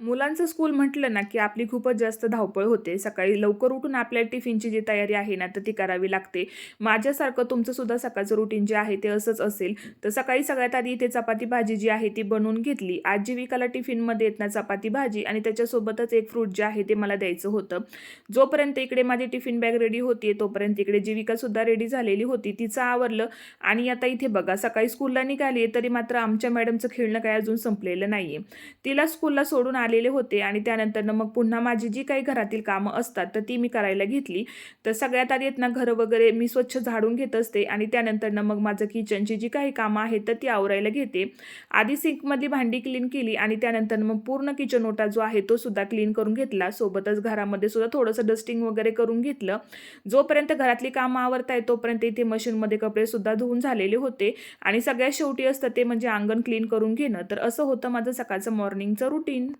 मुलांचं स्कूल म्हटलं ना, की आपली खूपच जास्त धावपळ होते. सकाळी लवकर उठून आपल्या टिफिनची जी तयारी आहे ना, तर ती करावी लागते. माझ्यासारखं तुमचं सुद्धा सकाळचं रुटीन जे आहे ते असंच असेल. तर सकाळी सगळ्यात आधी इथे चपाती भाजी जी आहे ती बनवून घेतली. आजीविकाला टिफिनमध्ये येत ना चपाती भाजी आणि त्याच्यासोबतच एक फ्रूट जे आहे ते मला द्यायचं होतं. जोपर्यंत इकडे माझी टिफिन बॅग रेडी होती तोपर्यंत इकडे जीविकासुद्धा रेडी झालेली होती. तिचं आवरलं आणि आता इथे बघा सकाळी स्कूलला निघाली तरी मात्र आमच्या मॅडमचं खेळणं काही अजून संपलेलं नाही आहे तिला स्कूलला सोडून आलेले होते आणि त्यानंतरनं मग पुन्हा माझी जी काही घरातील कामं असतात तर ती मी करायला घेतली. तर सगळ्यात आधी आहेत ना घरं वगैरे मी स्वच्छ झाडून घेत असते आणि त्यानंतरनं मग माझं किचनची जी काही कामं आहेत तर ती आवरायला घेते. आधी सिंकमध्ये भांडी क्लीन केली आणि त्यानंतर मग पूर्ण किचन ओटा जो आहे तो सुद्धा क्लीन करून घेतला. सोबतच घरामध्ये सुद्धा थोडंसं डस्टिंग वगैरे करून घेतलं. जोपर्यंत घरातली कामं आवरता आहे तोपर्यंत इथे मशीनमध्ये कपडे सुद्धा धुवून झालेले होते. आणि सगळ्यात शेवटी असतं ते म्हणजे अंगण क्लीन करून घेणं. तर असं होतं माझं सकाळचं मॉर्निंगचं रुटीन